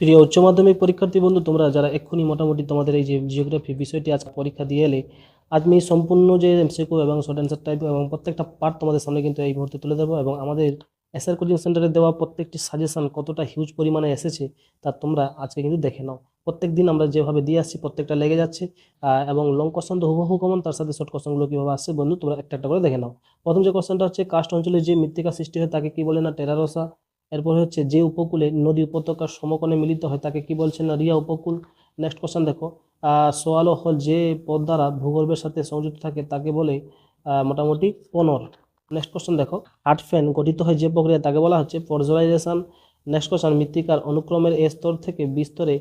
প্রিয় উচ্চ মাধ্যমিক পরীক্ষার্থী বন্ধু, তোমরা যারা এক্ষুনি মোটামুটি তোমাদের এই যে জিওগ্রাফি বিষয়টি আজ পরীক্ষা দিয়ে এলে, আজ আমি সম্পূর্ণ যে এমসিকিউ এবং শর্ট অ্যান্সার টাইপ এবং প্রত্যেকটা পার্ট তোমাদের সামনে কিন্তু এই মুহূর্তে তুলে দেবো এবং আমাদের এসআর কোচিং সেন্টারে দেওয়া প্রত্যেকটি সাজেশন কতটা হিউজ পরিমাণে এসেছে, তা তোমরা আজকে কিন্তু দেখে নাও। প্রত্যেক দিন আমরা যেভাবে দিয়ে আসছি, প্রত্যেকটা লেগে যাচ্ছে এবং লং কোশ্চেন তো হুবহু কমন তার সাথে শর্ট কোশ্চেনগুলো কীভাবে আসছে বন্ধু, তোমরা একটা একটা করে দেখে নাও। প্রথম যে কোশ্চেনটা হচ্ছে কাস্ট অঞ্চলে যে মৃত্তিকা সৃষ্টি হয়, তাকে কি বলে না, টেরারোসা? এরপর হচ্ছে যে উপকূলে নদী উপত্যকার সমকোণে মিলিত হয়, তাকে কি বলছে না? রিয়া উপকূল। নেক্সট কোশ্চেন দেখো। সোয়ালো হল যে পথ দ্বারা ভূগর্ভের সাথে সংযুক্ত থাকে, তাকে বলে মোটামুটি পনর। নেক্সট কোশ্চেন দেখো। আর্ট ফ্যান গঠিত হয় যে প্রক্রিয়া তাকে বলা হচ্ছে পর্জলাইজেশন নেক্সট কোশ্চেন মৃত্তিকার অনুক্রমের এ স্তর থেকে বিস্তরে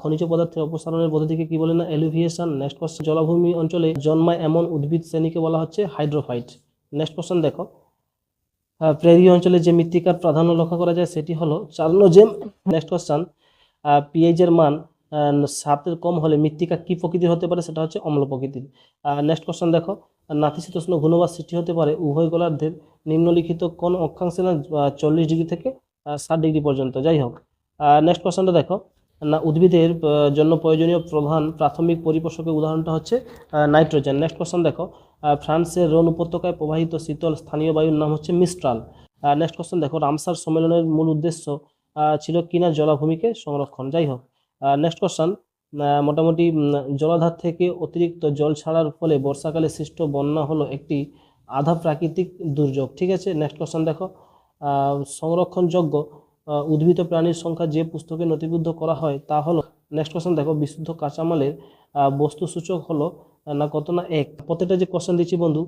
খনিজ পদার্থের অপসারণের পদ্ধতিকে কি বলে না? এলিভিয়েশন নেক্সট কোশ্চেন জলাভূমি অঞ্চলে জন্মায় এমন উদ্ভিদ শ্রেণীকে বলা হচ্ছে হাইড্রোফাইট। নেক্সট কোশ্চেন দেখো। প্রেরি অঞ্চলে যে মৃত্তিকার প্রাধান্য লক্ষ্য করা যায় সেটি হলো চার্নোজেম নেক্সট কোশ্চান। পিএইচ এর মান সাতের কম হলে মৃত্তিকা কি প্রকৃতির হতে পারে সেটা হচ্ছে অম্ল প্রকৃতির। নেক্সট কোশ্চেন দেখো। নাতিশীতোষ্ণ ঘূর্ণবাদ সৃষ্টি হতে পারে উভয় গোলার্ধের নিম্নলিখিত কোন অক্ষাংশে না চল্লিশ ডিগ্রি থেকে ষাট ডিগ্রি পর্যন্ত। যাই হোক নেক্সট কোশ্চেনটা দেখো। না উদ্ভিদের জন্য প্রয়োজনীয় প্রধান প্রাথমিক পরিপোষকের উদাহরণটা হচ্ছে নাইট্রোজেন। নেক্সট কোশ্চেন দেখো ফ্রান্সের রোন উপত্যকায় প্রবাহিত শীতল স্থানীয় বায়ুর নাম হচ্ছে মিস্ট্রাল। নেক্সট কোশ্চেন দেখো, রামসার সম্মেলনের মূল উদ্দেশ্য ছিল কিনা জলাভূমিকে সংরক্ষণ। যাই হোক নেক্সট কোশ্চেন মোটামুটি জলাধার থেকে অতিরিক্ত জল ছাড়ার ফলে বর্ষাকালে সৃষ্ট বন্যা হলো একটি আধা প্রাকৃতিক দুর্যোগ। ঠিক আছে নেক্সট কোশ্চেন দেখো সংরক্ষণযোগ্য উদ্ভিদ প্রাণীর সংখ্যা যে পুস্তকে নথিবদ্ধ করা হয় তা হলো নেক্সট কোশ্চেন দেখো, বিশুদ্ধ কাঁচামালের বস্তুসূচক হলো না কত না এক? প্রত্যেকটা যে কোশ্চেন দিচ্ছি বন্ধু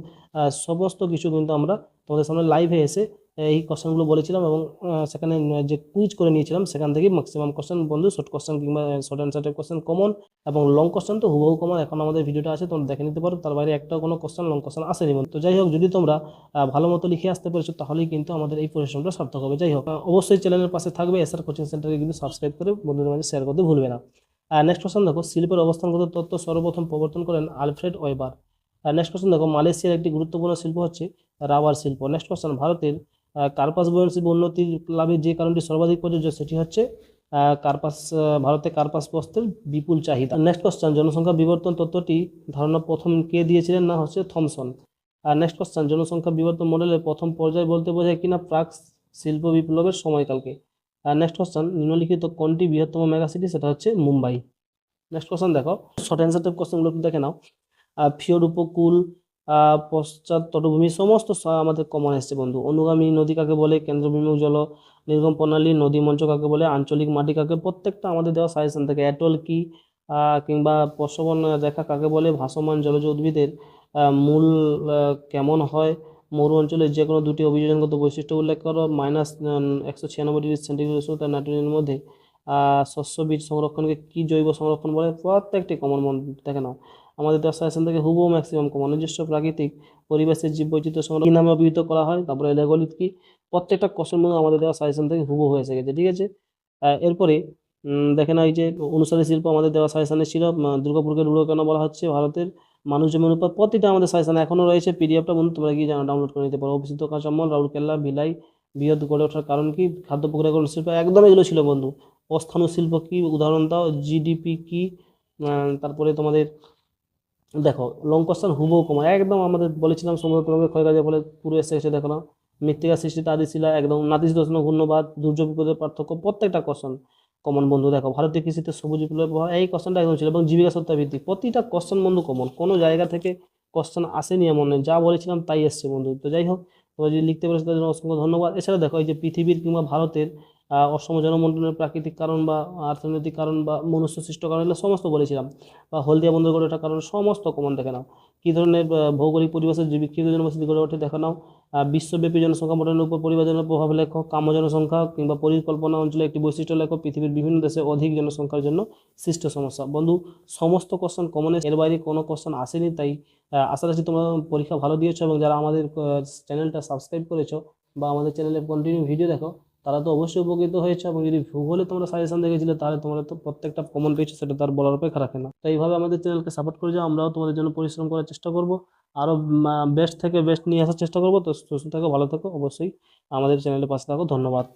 সমস্ত কিছু কিন্তু আমরা তোমাদের সামনে লাইভে এসে এই কোশ্চেনগুলো বলেছিলাম এবং সেখানে যে কুইজ করে নিয়েছিলাম, সেখান থেকে ম্যাক্সিমাম কোশ্চেন বন্ধু শর্ট কোশ্চেন কিংবা short answer type question common এবং লং কোশ্চেন তো হুবহু কমন এখন আমাদের ভিডিওটা আছে, তোমরা দেখে নিতে পারো। তার বাইরে একটাও কোনো কোশ্চেন লং কোশ্চেন আসেনি বন্ধু। তো যাই হোক, যদি তোমরা ভালো মতো লিখে আসতে পেরেছ, তাহলেই কিন্তু আমাদের এই পরিশ্রমটা সার্থক হবে। যাই হোক অবশ্যই চ্যানেলের পাশে থাকবে। এসআর কোচিং সেন্টারে কিন্তু সাবস্ক্রাইব করে বন্ধুদের মাঝে শেয়ার করতে ভুলবে না। নেক্সট কোশ্চেন দেখো, শিল্পের অবস্থানগত তত্ত্ব সর্বপ্রথম প্রবর্তন করেন আলফ্রেড ওয়েবার। আর নেক্সট কোশ্চেন দেখো, মালয়েশিয়ার একটি গুরুত্বপূর্ণ শিল্প হচ্ছে রাবার শিল্প। নেক্সট কোশ্চেন ভারতের কার্পাস বয়ন শিল্প উন্নতি লাভের যে কারণটি সর্বাধিক প্রযোজ্য সেটি হচ্ছে কার্পাস ভারতে কার্পাস বস্ত্রের বিপুল চাহিদা। নেক্সট কোশ্চেন জনসংখ্যা বিবর্তন তত্ত্বটি ধারণা প্রথম কে দিয়েছিলেন না হচ্ছে থমসন। আর নেক্সট কোশ্চেন জনসংখ্যা বিবর্তন মডেলের প্রথম পর্যায় বলতে বোঝায় কিনা প্রাক শিল্প বিপ্লবের সময়কালকে। আর নেক্সট কোশ্চেন নিম্নলিখিত কোনটি বৃহত্তম মেগাসিটি সেটা হচ্ছে মুম্বাই। নেক্সট কোশ্চেন দেখো শর্ট অ্যান্সার টাইপ কোশ্চেনগুলো দেখে নাও। ফিওর উপকূল পশ্চাৎ তটভূমি, সমস্ত আমাদের কমন এসছে বন্ধু। অনুগামী নদী কাকে বলে কেন্দ্রবিমুখ জল, নির্গম প্রণালী, নদী মঞ্চ কাকে বলে, আঞ্চলিক মাটি কাকে, প্রত্যেকটা আমাদের দেওয়া সাজেশন থেকে। অ্যাটল কি কিংবা প্রসবন রেখা কাকে বলে, ভাসমান জলজ উদ্ভিদের মূল কেমন হয়, মরু অঞ্চলের যে কোনো দুটি অভিযোজনগত বৈশিষ্ট্য উল্লেখ করো মাইনাস একশো ছিয়ানব্বই ডিগ্রি সেন্টিগ্রেড উষ্ণতা নাইট্রোজেনের মধ্যে। শস্য বীজ সংরক্ষণকে কি জৈব সংরক্ষণ বলে, প্রত্যেকটি কমন দেখে নাও। আমাদের দেওয়া সাজেশন থেকে হুবহু ম্যাক্সিমাম কমন নিজস্ব প্রাকৃতিক পরিবেশের জীব বৈচিত্র্য সংরক্ষণ নামে অভিহিত করা হয়? তারপরে লেগলিত কি? প্রত্যেকটা কোশ্চেন মধ্যে আমাদের দেওয়া সাজেশন থেকে হুবহু হয়ে গেছে ঠিক আছে? এরপরে উম, দেখে না এই যে অনুসারী শিল্প আমাদের দেওয়া সাজেশনে ছিল দুর্গাপুরকে রুড়ো কেন বলা হচ্ছে? ভারতের মানুষ জমির উপর প্রতিটা আমাদের সাজেশনে এখনও রয়েছে পিডিএফটা বন্ধু তোমরা কি ডাউনলোড করে নিতে পারো। অভিষিক্ত কাঁচামাল রাউরকেল্লা ভিলাই বৃহৎ গড়ে ওঠার কারণ কি? খাদ্য প্রক্রিয়াকরণ শিল্প একদম এগুলো ছিল বন্ধু। অস্থানু শিল্প কি? উদাহরণ দাও। জিডিপি কি? তারপরে তোমাদের দেখো লং কোশ্চেন হুবহু কমা। একদম আমাদের বলেছিলাম সমুদ্র তরঙ্গের ক্ষয়কাজের ফলে পুরো এসে গেছে, দেখো না। মৃত্তিকা সৃষ্টিতে আদিশিলা একদম নাতিশীতোষ্ণ ঘূর্ণবাদ দুর্যোগ বিপদের পার্থক্য, প্রত্যেকটা কোশ্চেন কমন বন্ধু। দেখো, ভারতীয় কৃষিতে সবুজ বিপ্লব এই কোশ্চেনটা একদম ছিল এবং জীবিকা সত্তা ভিত্তিক। প্রতিটা কোশ্চেন বন্ধু কমন কোনো জায়গা থেকে কোশ্চেন আসেনি এমন নয়। যা বলেছিলাম তাই এসছে বন্ধু। তো যাই হোক, তোমরা যদি লিখতে পেরেছ তাদের জন্য অসংখ্য ধন্যবাদ। এছাড়া দেখো, এই যে পৃথিবীর কিংবা ভারতের অসম জনমণ্ডলের প্রাকৃতিক কারণ বা অর্থনৈতিক কারণ বা মনুষ্য সৃষ্ট কারণ এগুলো সমস্ত বলেছিলাম। বা হলদিয়া বন্দর গড়ে ওঠার কারণ সমস্ত কমন দেখে নাও। কী ধরনের ভৌগোলিক পরিবেশের বিক্ষিপ্ত জনবসতি গড়ে ওঠে দেখে নাও। বিশ্বব্যাপী জনসংখ্যা মডেলের উপর পরিবর্তনের প্রভাব লেখো কাম্য জনসংখ্যা কিংবা পরিকল্পনা অঞ্চলে একটি বৈশিষ্ট্য লেখো পৃথিবীর বিভিন্ন দেশে অধিক জনসংখ্যার জন্য সৃষ্ট সমস্যা। বন্ধু, সমস্ত কোশ্চেন কমনে এর বাইরে কোনো কোশ্চেন আসেনি, তাই আশা রাখছি তোমরা পরীক্ষা ভালো দিয়েছ এবং যারা আমাদের চ্যানেলটা সাবস্ক্রাইব করেছ বা আমাদের চ্যানেলে কন্টিনিউ ভিডিও দেখো তারা তো অবশ্যই উপকৃত হয়েছে এবং যদি ভূগোলে তোমরা সাজেশন দেখেছিলে, তাহলে তোমরা তো প্রত্যেকটা কমন পেয়েছ, সেটা তার বলার অপেক্ষা রাখে না। তো এইভাবে আমাদের চ্যানেলকে সাপোর্ট করে যাও, আমরাও তোমাদের জন্য পরিশ্রম করার চেষ্টা করব। আরও বেস্ট থেকে বেস্ট নিয়ে আসার চেষ্টা করব। তো সুস্থ থাকো, ভালো থাকো, অবশ্যই আমাদের চ্যানেলের পাশে থাকো। ধন্যবাদ।